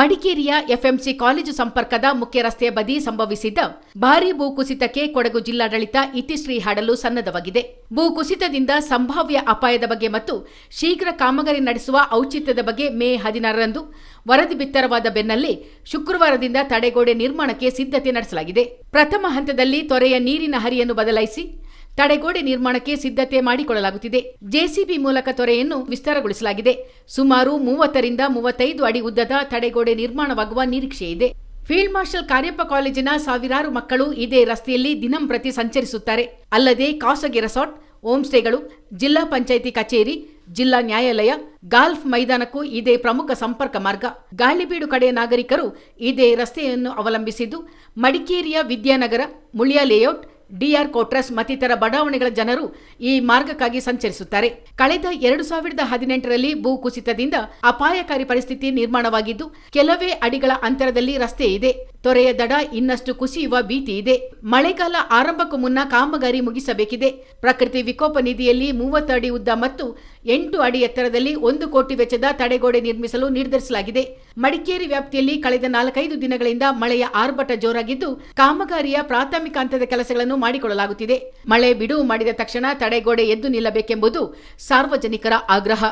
ಮಡಿಕೇರಿಯ FMC college ಸಂಪರ್ಕದ ಮುಖ್ಯ ರಸ್ತೆಯ ಬದಿ ಸಂಭವಿಸಿದ್ದ ಭಾರೀ ಭೂಕುಸಿತಕ್ಕೆ ಕೊಡಗು ಜಿಲ್ಲಾಡಳಿತ ಇತಿಶ್ರೀ ಹಾಡಲು ಸನ್ನದ್ಧವಾಗಿದೆ. ಭೂಕುಸಿತದಿಂದ ಸಂಭಾವ್ಯ ಅಪಾಯದ ಬಗ್ಗೆ ಮತ್ತು ಶೀಘ್ರ ಕಾಮಗಾರಿ ನಡೆಸುವ ಔಚಿತ್ಯದ ಬಗ್ಗೆ ಮೇ ಹದಿನಾರರಂದು ವರದಿ ಬಿತ್ತರವಾದ ಬೆನ್ನಲ್ಲೇ ಶುಕ್ರವಾರದಿಂದ ತಡೆಗೋಡೆ ನಿರ್ಮಾಣಕ್ಕೆ ಸಿದ್ಧತೆ ನಡೆಸಲಾಗಿದೆ. ಪ್ರಥಮ ಹಂತದಲ್ಲಿ ತೊರೆಯ ನೀರಿನ ಹರಿಯನ್ನು ಬದಲಾಯಿಸಿ ತಡೆಗೋಡೆ ನಿರ್ಮಾಣಕ್ಕೆ ಸಿದ್ಧತೆ ಮಾಡಿಕೊಳ್ಳಲಾಗುತ್ತಿದೆ. ಜೆಸಿಬಿ ಮೂಲಕ ತೊರೆಯನ್ನು ವಿಸ್ತಾರಗೊಳಿಸಲಾಗಿದೆ. ಸುಮಾರು ಮೂವತ್ತರಿಂದ ಮೂವತ್ತೈದು ಅಡಿ ಉದ್ದದ ತಡೆಗೋಡೆ ನಿರ್ಮಾಣವಾಗುವ ನಿರೀಕ್ಷೆ ಇದೆ. ಫೀಲ್ಡ್ ಮಾರ್ಷಲ್ ಕಾರ್ಯಪ್ಪ ಕಾಲೇಜಿನ ಸಾವಿರಾರು ಮಕ್ಕಳು ಇದೇ ರಸ್ತೆಯಲ್ಲಿ ದಿನಂಪ್ರತಿ ಸಂಚರಿಸುತ್ತಾರೆ. ಅಲ್ಲದೆ ಖಾಸಗಿ ರೆಸಾರ್ಟ್ ಹೋಮ್ ಸ್ಟೇಗಳು ಜಿಲ್ಲಾ ಪಂಚಾಯಿತಿ ಕಚೇರಿ, ಜಿಲ್ಲಾ ನ್ಯಾಯಾಲಯ, ಗಾಲ್ಫ್ ಮೈದಾನಕ್ಕೂ ಇದೇ ಪ್ರಮುಖ ಸಂಪರ್ಕ ಮಾರ್ಗ. ಗಾಳಿಬೀಡು ಕಡೆಯ ನಾಗರಿಕರು ಇದೇ ರಸ್ತೆಯನ್ನು ಅವಲಂಬಿಸಿದ್ದು, ಮಡಿಕೇರಿಯ Vidyanagar, Muliya layout D R quarters ಮತ್ತಿತರ ಬಡಾವಣೆಗಳ ಜನರು ಈ ಮಾರ್ಗಕ್ಕಾಗಿ ಸಂಚರಿಸುತ್ತಾರೆ. ಕಳೆದ ಎರಡು ಸಾವಿರದ ಹದಿನೆಂಟರಲ್ಲಿ ಭೂಕುಸಿತದಿಂದ ಅಪಾಯಕಾರಿ ಪರಿಸ್ಥಿತಿ ನಿರ್ಮಾಣವಾಗಿದ್ದು, ಕೆಲವೇ ಅಡಿಗಳ ಅಂತರದಲ್ಲಿ ರಸ್ತೆ ಇದೆ. ತೊರೆಯ ದಡ ಇನ್ನಷ್ಟು ಕುಸಿಯುವ ಭೀತಿ ಇದೆ. ಮಳೆಗಾಲ ಆರಂಭಕ್ಕೂ ಮುನ್ನ ಕಾಮಗಾರಿ ಮುಗಿಸಬೇಕಿದೆ. ಪ್ರಕೃತಿ ವಿಕೋಪ ನಿಧಿಯಲ್ಲಿ ಮೂವತ್ತು ಅಡಿ ಉದ್ದ ಮತ್ತು ಎಂಟು ಅಡಿ ಎತ್ತರದಲ್ಲಿ ಒಂದು ಕೋಟಿ ವೆಚ್ಚದ ತಡೆಗೋಡೆ ನಿರ್ಮಿಸಲು ನಿರ್ಧರಿಸಲಾಗಿದೆ. ಮಡಿಕೇರಿ ವ್ಯಾಪ್ತಿಯಲ್ಲಿ ಕಳೆದ ನಾಲ್ಕೈದು ದಿನಗಳಿಂದ ಮಳೆಯ ಆರ್ಭಟ ಜೋರಾಗಿದ್ದು, ಕಾಮಗಾರಿಯ ಪ್ರಾಥಮಿಕ ಹಂತದ ಕೆಲಸಗಳನ್ನು ಮಾಡಿಕೊಳ್ಳಲಾಗುತ್ತಿದೆ. ಮಳೆ ಬಿಡುವು ಮಾಡಿದ ತಕ್ಷಣ ತಡೆಗೋಡೆ ಎದ್ದು ನಿಲ್ಲಬೇಕೆಂಬುದು ಸಾರ್ವಜನಿಕರ ಆಗ್ರಹ.